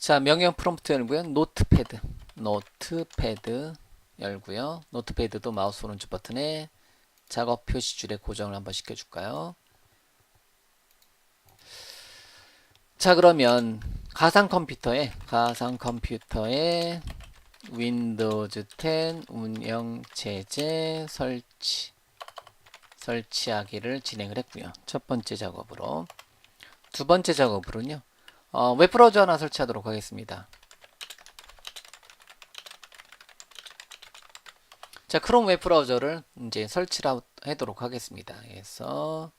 자, 명령 프롬프트 열고요. 노트패드. 노트패드 열고요. 노트패드도 마우스 오른쪽 버튼에 작업 표시줄에 고정을 한번 시켜줄까요? 자, 그러면 가상 컴퓨터에 가상 컴퓨터에 윈도우즈 10 운영 체제 설치 설치하기를 진행을 했고요. 첫 번째 작업으로 두 번째 작업으로는요. 어, 웹브라우저 하나 설치하도록 하겠습니다. 자, 크롬 웹브라우저를 이제 설치를 하도록 하겠습니다. 그래서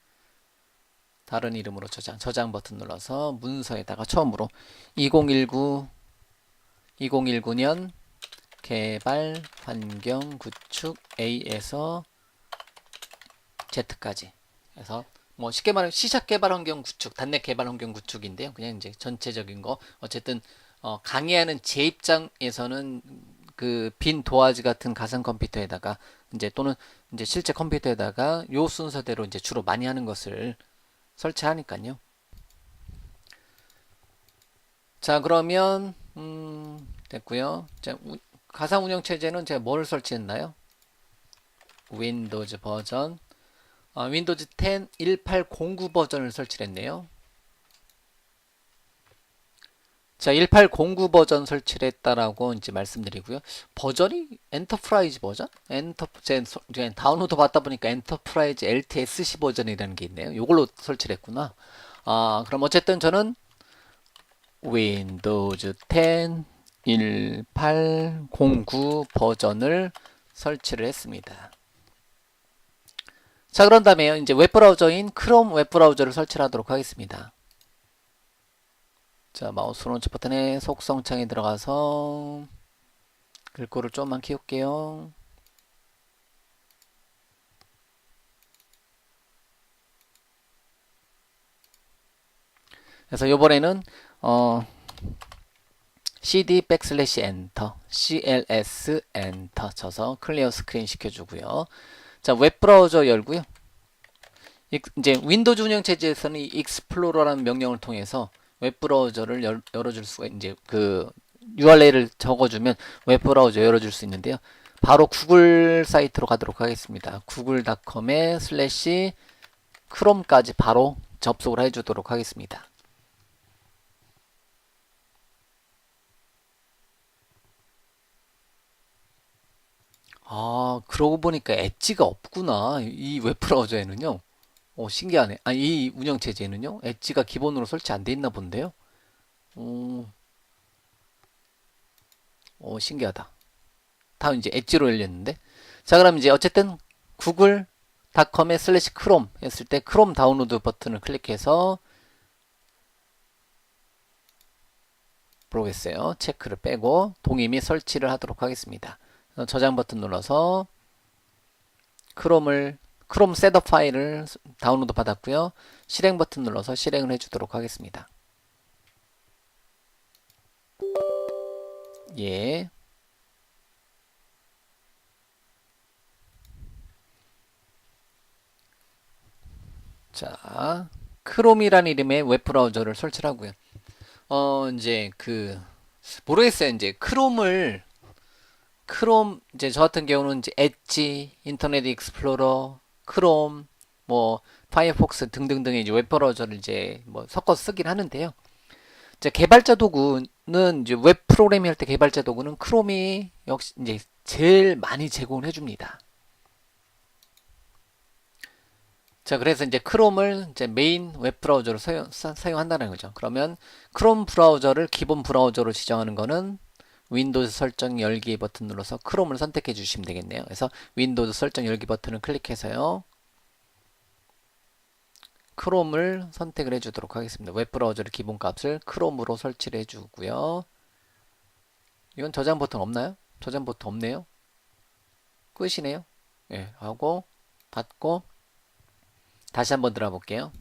다른 이름으로 저장, 저장 버튼 눌러서 문서에다가 처음으로 2019 2019년 개발 환경 구축 A에서 Z까지 해서 뭐 쉽게 말하면 시작 개발 환경 구축, 단넷 개발 환경 구축인데요. 그냥 이제 전체적인 거 어쨌든 어, 강의하는 제 입장에서는 그 빈 도화지 같은 가상 컴퓨터에다가 이제 또는 이제 실제 컴퓨터에다가 요 순서대로 이제 주로 많이 하는 것을 설치하니까요. 자 그러면 음, 됐고요. 자 우- 가상 운영 체제는 제가 뭘 설치했나요? 윈도우즈 버전 어, 윈도우즈 10 1809 버전을 설치를 했네요. 자, 1809 버전 설치를 했다라고 이제 말씀드리고요. 버전이 엔터프라이즈 버전? 엔터, 제, 제 다운로드 받다 보니까 엔터프라이즈 LTSC 버전이라는 게 있네요. 이걸로 설치를 했구나. 아, 그럼 어쨌든 저는 윈도우즈 10 1809 버전을 설치를 했습니다. 자, 그런 다음에 이제 웹브라우저인 크롬 웹브라우저를 설치를 하도록 하겠습니다. 자, 마우스 오른쪽 버튼에 속성창에 들어가서 글꼴을 좀만 키울게요. 그래서 이번에는 어 cd 백슬래시 엔터 cls 엔터 쳐서 클리어 스크린 시켜주고요. 자, 웹브라우저 열고요. 이- 이제 윈도우즈 운영 체제에서는 이 익스플로러라는 명령을 통해서 웹브라우저를 열, 열어줄 수가 이제 그 URL을 적어주면 웹브라우저 열어줄 수 있는데요. 바로 구글 사이트로 가도록 하겠습니다. 구글닷컴에 슬래시 크롬까지 바로 접속을 해주도록 하겠습니다. 아, 그러고 보니까 엣지가 없구나. 이 웹브라우저에는요. 오, 신기하네. 아, 이 운영체제에는요. 엣지가 기본으로 설치 안 돼 있나 본데요. 오, 오, 신기하다. 다음 이제 엣지로 열렸는데. 자, 그럼 이제 어쨌든 구글 닷컴에 슬래시 크롬 했을 때 크롬 다운로드 버튼을 클릭해서 모르겠어요. 체크를 빼고 동의 및 설치를 하도록 하겠습니다. 어, 저장 버튼 눌러서 크롬을 크롬 셋업 파일을 다운로드 받았고요. 실행 버튼 눌러서 실행을 해주도록 하겠습니다. 예. 자, 크롬이라는 이름의 웹 브라우저를 설치를 하고요. 어, 이제 그 모르겠어요. 이제 크롬을 크롬 이제 저 같은 경우는 이제 엣지, 인터넷 익스플로러, 크롬, 뭐 파이어폭스 등등등의 이제 웹 브라우저를 이제 뭐 섞어 쓰긴 하는데요. 이제 개발자 도구는 이제 웹 프로그래밍 할 때 개발자 도구는 크롬이 역시 이제 제일 많이 제공을 해줍니다. 자, 그래서 이제 크롬을 이제 메인 웹 브라우저로 사용, 사, 사용한다는 거죠. 그러면 크롬 브라우저를 기본 브라우저로 지정하는 거는 윈도우즈 설정 열기 버튼 눌러서 크롬을 선택해 주시면 되겠네요. 그래서 윈도우즈 설정 열기 버튼을 클릭해서요. 크롬을 선택을 해주도록 하겠습니다. 웹브라우저의 기본 값을 크롬으로 설치를 해주고요. 이건 저장 버튼 없나요? 저장 버튼 없네요. 끝이네요. 예, 하고 닫고 다시 한번 들어가 볼게요.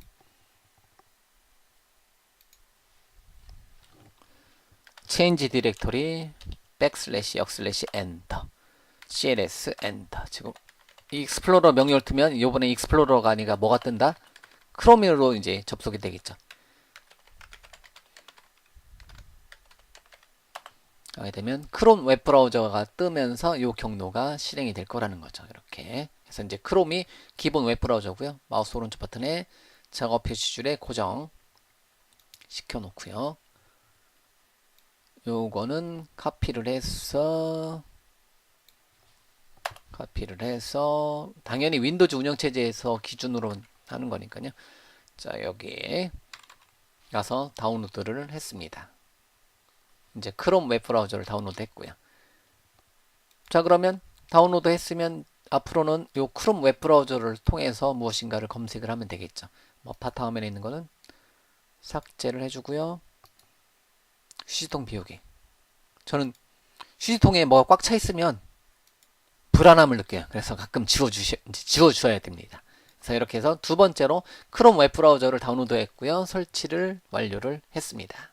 Change 디렉토리 백슬래시 역슬래시 엔터 cls 엔터 지금 이 익스플로러 명령을 뜨면 이번에 익스플로러가 아니라 뭐가 뜬다? 크롬으로 이제 접속이 되겠죠. 하게 되면 크롬 웹 브라우저가 뜨면서 이 경로가 실행이 될 거라는 거죠. 이렇게. 그래서 이제 크롬이 기본 웹 브라우저고요. 마우스 오른쪽 버튼에 작업 표시줄에 고정 시켜 놓고요. 요거는 카피를 해서 카피를 해서 당연히 윈도우즈 운영체제에서 기준으로 하는 거니까요. 자, 여기 가서 다운로드를 했습니다. 이제 크롬 웹 브라우저를 다운로드 했고요. 자, 그러면 다운로드 했으면 앞으로는 요 크롬 웹 브라우저를 통해서 무엇인가를 검색을 하면 되겠죠. 뭐 바탕화면에 있는 거는 삭제를 해주고요. 휴지통 비우기. 저는 휴지통에 뭐가 꽉 차 있으면 불안함을 느껴요. 그래서 가끔 지워주셔, 지워주셔야 됩니다. 그래서 이렇게 해서 두 번째로 크롬 웹 브라우저를 다운로드 했고요. 설치를 완료를 했습니다.